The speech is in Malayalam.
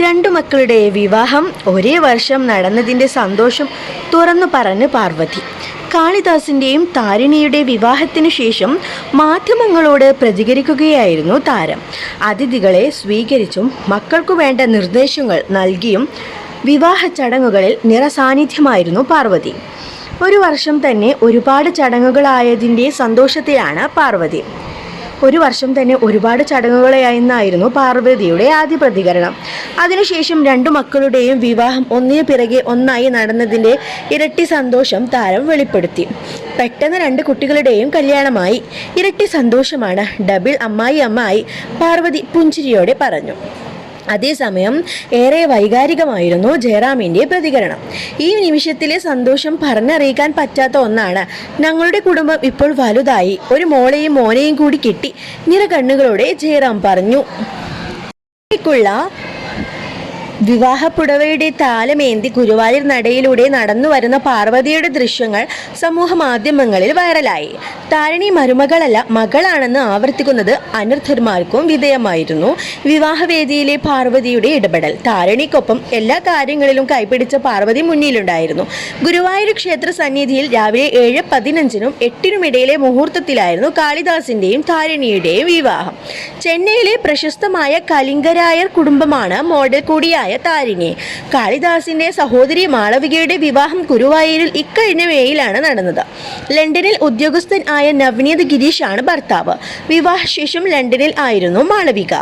രണ്ടു മക്കളുടെ വിവാഹം ഒരേ വർഷം നടന്നതിന്റെ സന്തോഷം തുറന്നു പറഞ്ഞ് പാർവതി. കാളിദാസിന്റെയും താരിണിയുടെ വിവാഹത്തിനു ശേഷം മാധ്യമങ്ങളോട് പ്രതികരിക്കുകയായിരുന്നു താരം. അതിഥികളെ സ്വീകരിച്ചും മക്കൾക്കു വേണ്ട നിർദ്ദേശങ്ങൾ നൽകിയും വിവാഹ ചടങ്ങുകളിൽ നിറസാന്നിധ്യമായിരുന്നു പാർവതി. ഒരു വർഷം തന്നെ ഒരുപാട് ചടങ്ങുകളായതിന്റെ സന്തോഷത്തിലാണ് പാർവതി. ഒരു വർഷം തന്നെ ഒരുപാട് ചടങ്ങുകളായെന്നായിരുന്നു പാർവതിയുടെ ആദ്യ പ്രതികരണം. അതിനുശേഷം രണ്ടു മക്കളുടെയും വിവാഹം ഒന്നിനു പിറകെ ഒന്നായി നടന്നതിന്റെ ഇരട്ടി സന്തോഷം താരം വെളിപ്പെടുത്തി. പെട്ടെന്ന് രണ്ട് കുട്ടികളുടെയും കല്യാണമായി. ഇരട്ടി സന്തോഷമാണ് ഡബിൾ അമ്മായി അമ്മായി പാർവതി പുഞ്ചിരിയോടെ പറഞ്ഞു. അതേസമയം ഏറെ വൈകാരികമായിരുന്നു ജയറാമിന്റെ പ്രതികരണം. ഈ നിമിഷത്തിലെ സന്തോഷം പറഞ്ഞറിയിക്കാൻ പറ്റാത്ത ഒന്നാണ്. ഞങ്ങളുടെ കുടുംബം ഇപ്പോൾ വലുതായി. ഒരു മോളെയും മോനെയും കൂടി കിട്ടി നിറകണ്ണുകളോടെ ജയറാം പറഞ്ഞു. ക്കുള്ള വിവാഹപ്പുടവയുടെ താലമേന്തി ഗുരുവായൂർ നടയിലൂടെ നടന്നു വരുന്ന പാർവതിയുടെ ദൃശ്യങ്ങൾ സമൂഹ മാധ്യമങ്ങളിൽ വൈറലായി. താരണി മരുമകളല്ല മകളാണെന്ന് ആവർത്തിക്കുന്നത് അനർത്ഥന്മാർക്കും വിധേയമായിരുന്നു. വിവാഹവേദിയിലെ പാർവതിയുടെ ഇടപെടൽ താരണിക്കൊപ്പം എല്ലാ കാര്യങ്ങളിലും കൈപിടിച്ച പാർവതി മുന്നിലുണ്ടായിരുന്നു. ഗുരുവായൂർ ക്ഷേത്ര സന്നിധിയിൽ രാവിലെ ഏഴ് പതിനഞ്ചിനും എട്ടിനുമിടയിലെ മുഹൂർത്തത്തിലായിരുന്നു കാളിദാസിന്റെയും താരിണിയുടെയും വിവാഹം. ചെന്നൈയിലെ പ്രശസ്തമായ കലിംഗരായർ കുടുംബമാണ് മോഡൽ കൂടിയായ താരിണി കാളിദാസിന്റെ സഹോദരി മാളവികയുടെ വിവാഹം ഗുരുവായൂരിൽ ഇക്കഴിഞ്ഞ മേയിലാണ് നടന്നത്. ലണ്ടനിൽ ഉദ്യോഗസ്ഥൻ ആയ നവനീത് ഗിരീഷാണ് ഭർത്താവ്. വിവാഹശേഷം ലണ്ടനിൽ ആയിരുന്നു മാളവിക.